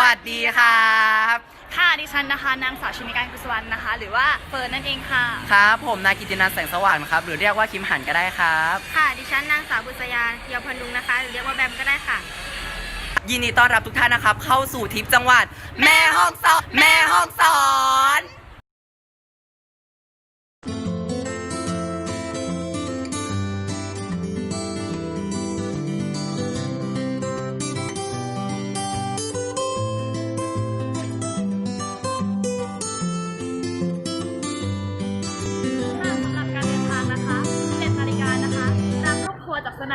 วัสดีครับ ค่ะดิฉันนะคะนางสาวชินิการกุศวรรณนะคะ หรือว่าเฟิร์นนั่นเองค่ะ ครับ ผมนายกิตินันท์แสงสว่างครับ หรือเรียกว่าคิมหันก็ได้ครับ ค่ะ ดิฉันนางสาวบุษยาเยาวพันลุงนะคะ หรือเรียกว่าแบมก็ได้ค่ะ ยินดีต้อนรับทุกท่านนะครับ เข้าสู่ทริปจังหวัด แม่ห้องสอนแม่ห้องสอน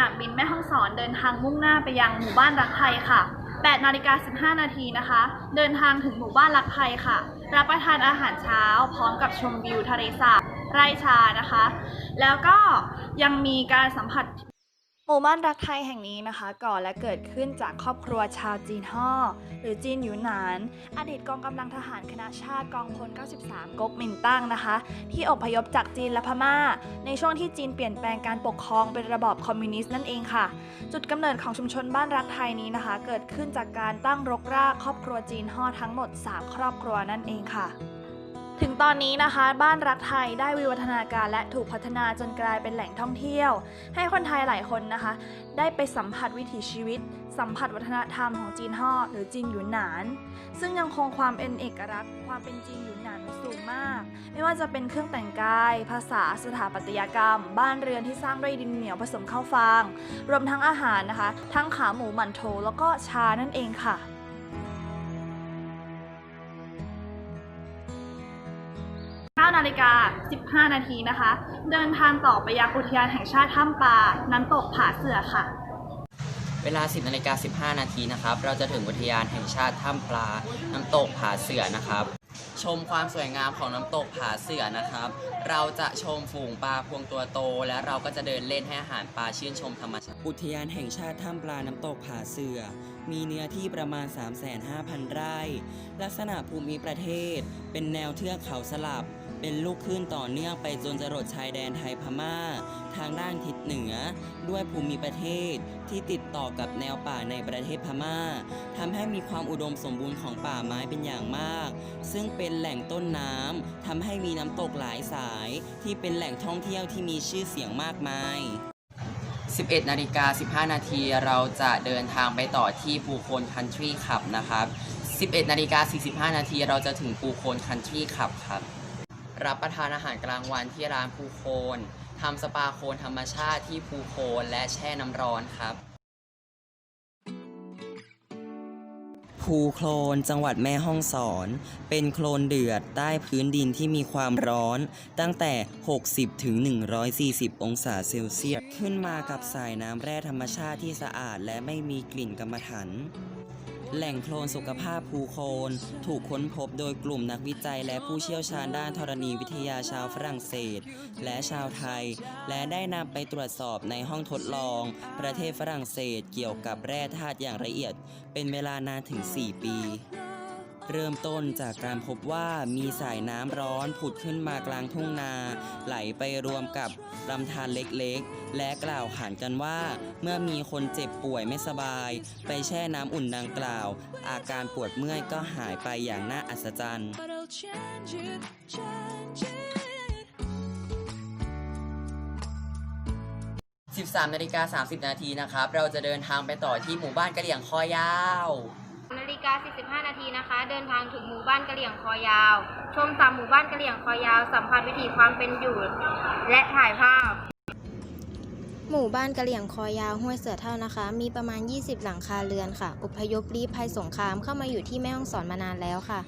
นามบินแม่ฮ่องสอนเดินทางมุ่งหน้าไปยังหมู่บ้านรักไทยค่ะ8นาฬิกา15 นาทีนะคะ เดินทางถึงหมู่บ้านรักไทยค่ะ รับประทานอาหารเช้า พร้อมกับชมวิวทะเลสาบไร่ชานะคะ แล้วก็ยังมีการสัมผัส หมู่บ้านรักไทยแห่งนี้นะคะ ก่อและเกิดขึ้นจากครอบครัวชาวจีนฮ่อหรือจีนหยูหนาน อดีตกองกำลังทหารคณะชาติกองพล 93ก๊กมินตั้งนะคะ ที่อพยพจากจีนและพม่า ในช่วงที่จีนเปลี่ยนแปลงการปกครองเป็นระบอบคอมมิวนิสต์นั่นเองค่ะ จุดกำเนิดของชุมชนบ้านรักไทยนี้นะคะ เกิดขึ้นจากการตั้งรกรากครอบครัวจีนฮ่อทั้งหมด 3 ครอบครัวนั่นเองค่ะ ถึงตอนนี้นะคะ บ้านรักไทยได้วิวัฒนาการและถูกพัฒนาจนกลายเป็นแหล่งท่องเที่ยว ให้คนไทยหลายคนนะคะ ได้ไปสัมผัสวิถีชีวิต สัมผัสวัฒนธรรมของจีนฮ่อหรือจีนหยุนหนาน ซึ่งยังคงความเป็นเอกลักษณ์ความเป็นจีนหยุนหนานสูงมาก ไม่ว่าจะเป็นเครื่องแต่งกาย ภาษาสถาปัตยกรรม บ้านเรือนที่สร้างด้วยดินเหนียวผสมข้าวฟาง รวมทั้งอาหารนะคะ ทั้งขาหมูหมั่นโถแล้วก็ชานั่นเองค่ะ 9นาฬิกา 15 นาทีนะคะ เดินทางต่อไปยังอุทยานแห่งชาติถ้ำปลาน้ำตกผาเสือค่ะ เวลา 10นาฬิกา15 นาทีนะครับ เราจะถึงอุทยานแห่งชาติถ้ำปลาน้ำตกผาเสือนะครับชมความสวยงามของน้ำตกผาเสือนะครับ เราจะชมฝูงปลาพวงตัวโต และเราก็จะเดินเล่นให้อาหารปลาชื่นชมธรรมชาติ อุทยานแห่งชาติถ้ำปลาน้ำตกผาเสือ มีเนื้อที่ประมาณ 3,500ไร่ ลักษณะภูมิประเทศ เป็นแนวเทือกเขาสลับ เป็นลูกคลื่นต่อเนื่องไปจนจรดชายแดนไทยพม่า ทางด้านทิศเหนือ ด้วยภูมิประเทศที่ติดต่อกับแนวป่าในประเทศพม่าทำให้มีความอุดมสมบูรณ์ของป่าไม้เป็นอย่างมาก ซึ่งเป็นแหล่งต้นน้ำทำให้มีน้ำตกหลายสาย ที่เป็นแหล่งท่องเที่ยวที่มีชื่อเสียงมากมาย 11นาฬิกา15 นาทีเราจะเดินทางไปต่อที่ภูโคนคันทรีขับนะครับ 11นาฬิกา45 นาทีเราจะถึงภูโคนคันทรีขับครับ รับประทานอาหารกลางวันที่ร้านภูโคนทำสปาโคนธรรมชาติที่ภูโคนและแช่น้ำร้อนครับภูโคลนจังหวัดแม่ฮ่องสอน เป็นโคลนเดือดใต้พื้นดินที่มีความร้อน ตั้งแต่ 60 ถึง 140 องศาเซลเซียส ขึ้นมากับสายน้ำแร่ธรรมชาติที่สะอาดและไม่มีกลิ่นกรรมถัน แหล่งโคลนสุขภาพภูโคลนถูกค้นพบโดยกลุ่มนักวิจัยและผู้เชี่ยวชาญด้านธรณีวิทยาชาวฝรั่งเศส และชาวไทย และได้นำไปตรวจสอบในห้องทดลอง ประเทศฝรั่งเศสเกี่ยวกับแร่ธาตุอย่างละเอียด เป็นเวลานานถึง 4 ปี เริ่มต้นจากการพบว่ามีสายน้ำร้อนผุดขึ้นมากลางทุ่งนา ไหลไปรวมกับลำธารเล็กๆ และกล่าวขานกันว่า เมื่อมีคนเจ็บป่วยไม่สบาย ไปแช่น้ำอุ่นดังกล่าว อาการปวดเมื่อยก็หายไปอย่างน่าอัศจรรย์13นาฬิกา30 นาทีนะครับ เราจะเดินทางไปต่อที่หมู่บ้านกะเหลี่ยงคอยาวา 45 นาทีนะคะ เดินทางถึงหมู่บ้านกะเหลี่ยงคอยาว ชมสามหมู่บ้านกะเหลี่ยงคอยาว สัมผัสวิถีความเป็นอยู่ และถ่ายภาพ หมู่บ้านกะเหลี่ยงคอยาวห้วยเสือเท่านะคะ มีประมาณ 20 หลังคาเรือนค่ะ อพยพลี้ภัยสงครามเข้ามาอยู่ที่แม่ฮ่องสอนมานานแล้วค่ะ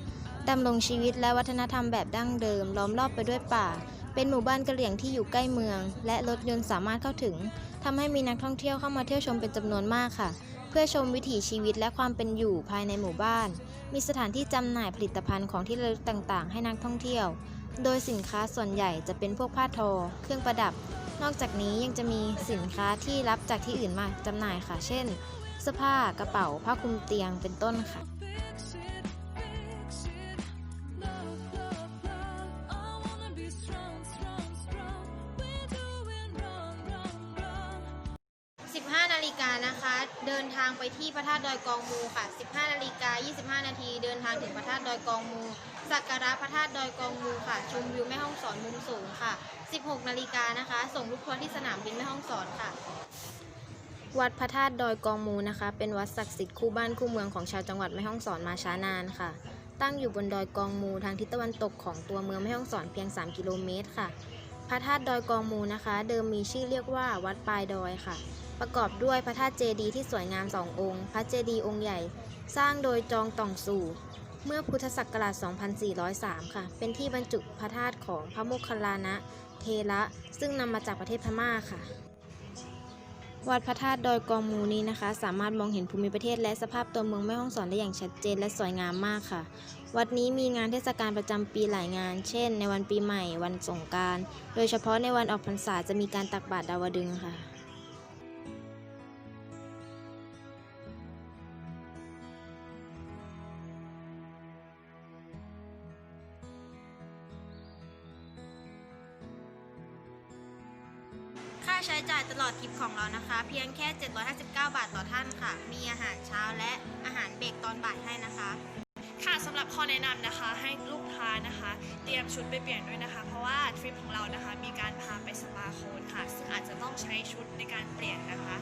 ดำรงชีวิตและวัฒนธรรมแบบดั้งเดิม ล้อมรอบไปด้วยป่า เป็นหมู่บ้านกะเหลี่ยงที่อยู่ใกล้เมือง และรถยนต์สามารถเข้าถึงทำให้มีนักท่องเที่ยวเข้ามาเที่ยวชมเป็นจำนวนมากค่ะ พื่อชมวิถีชีวิตและความเป็นอยู่ภายในหมู่บ้าน มีสถานที่จำหน่ายผลิตภัณฑ์ของที่ระลึกต่างๆ ให้นักท่องเที่ยว โดยสินค้าส่วนใหญ่จะเป็นพวกผ้าทอ เครื่องประดับ นอกจากนี้ยังจะมีสินค้าที่รับจากที่อื่นมาจำหน่ายค่ะ เช่นเสื้อผ้ากระเป๋าผ้าคลุมเตียงเป็นต้นค่ะ กานะคะ เดินทางไปที่พระธาตุดอยกองมูค่ะ 15นาฬิกา25 นาทีเดินทางถึงพระธาตุดอยกองมูสักการะพระธาตุดอยกองมูค่ะ ชมวิวแม่ฮ่องสอนมุมสูงค่ะ 16 นาฬิกานะคะ ส่งลูกทัวร์ที่สนามบินแม่ฮ่องสอนค่ะ วัดพระธาตุดอยกองมูนะคะ เป็นวัดศักดิ์สิทธิ์คู่บ้านคู่เมืองของชาวจังหวัดแม่ฮ่องสอนมาช้านานค่ะ ตั้งอยู่บนดอยกองมูทางทิศตะวันตกของตัวเมืองแม่ฮ่องสอนเพียง 3 กิโลเมตรค่ะพระธาตุดอยกองมูนะคะ เดิมมีชื่อเรียกว่าวัดปลายดอยค่ะ ประกอบด้วยพระธาตุเจดีย์ที่สวยงามสององค์ พระเจดีย์องค์ใหญ่ สร้างโดยจองต่องสู่ เมื่อพุทธศักราช 2403 ค่ะ เป็นที่บรรจุพระธาตุของพระโมคคัลลานะ เทระ ซึ่งนำมาจากประเทศพม่าค่ะ วัดพระธาตุดอยกองมูนี้นะคะ สามารถมองเห็นภูมิประเทศและสภาพตัวเมืองแม่ฮ่องสอนได้อย่างชัดเจนและสวยงามมากค่ะ วัดนี้มีงานเทศกาลประจำปีหลายงาน เช่น ในวันปีใหม่ วันสงกรารโดยเฉพาะในวันออกพรรษาจะมีการตักบาตรดาวดึงค่ะ ใช้จ่ายตลอดทริปของเรานะคะ เพียงแค่ 759 บาทต่อท่านค่ะ มีอาหารเช้าและอาหารเบรกตอนบ่ายให้นะคะ ค่ะสำหรับข้อแนะนำนะคะให้ลูกค้านะคะ เตรียมชุดไปเปลี่ยนด้วยนะคะ เพราะว่าทริปของเรานะคะมีการพาไปสปาโคนค่ะ ซึ่งอาจจะต้องใช้ชุดในการเปลี่ยนนะคะ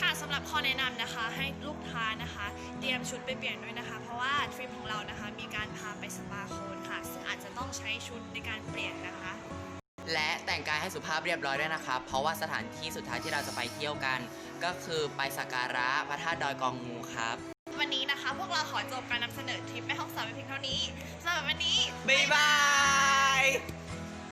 ค่ะสำหรับข้อแนะนำนะคะให้ลูกค้านะคะ เตรียมชุดไปเปลี่ยนด้วยนะคะ เพราะว่าทริปของเรานะคะมีการพาไปสปาโคนค่ะ ซึ่งอาจจะต้องใช้ชุดในการเปลี่ยนนะคะ และแต่งกายให้สุภาพเรียบร้อยด้วยนะครับ เพราะว่าสถานที่สุดท้ายที่เราจะไปเที่ยวกัน ก็คือไปสักการะพระธาตุดอยกองมูครับ วันนี้นะคะ พวกเราขอจบการนำเสนอทริปแม่ห้องสอนไปเพียงเท่านี้สำหรับวันนี้ บ๊ายบาย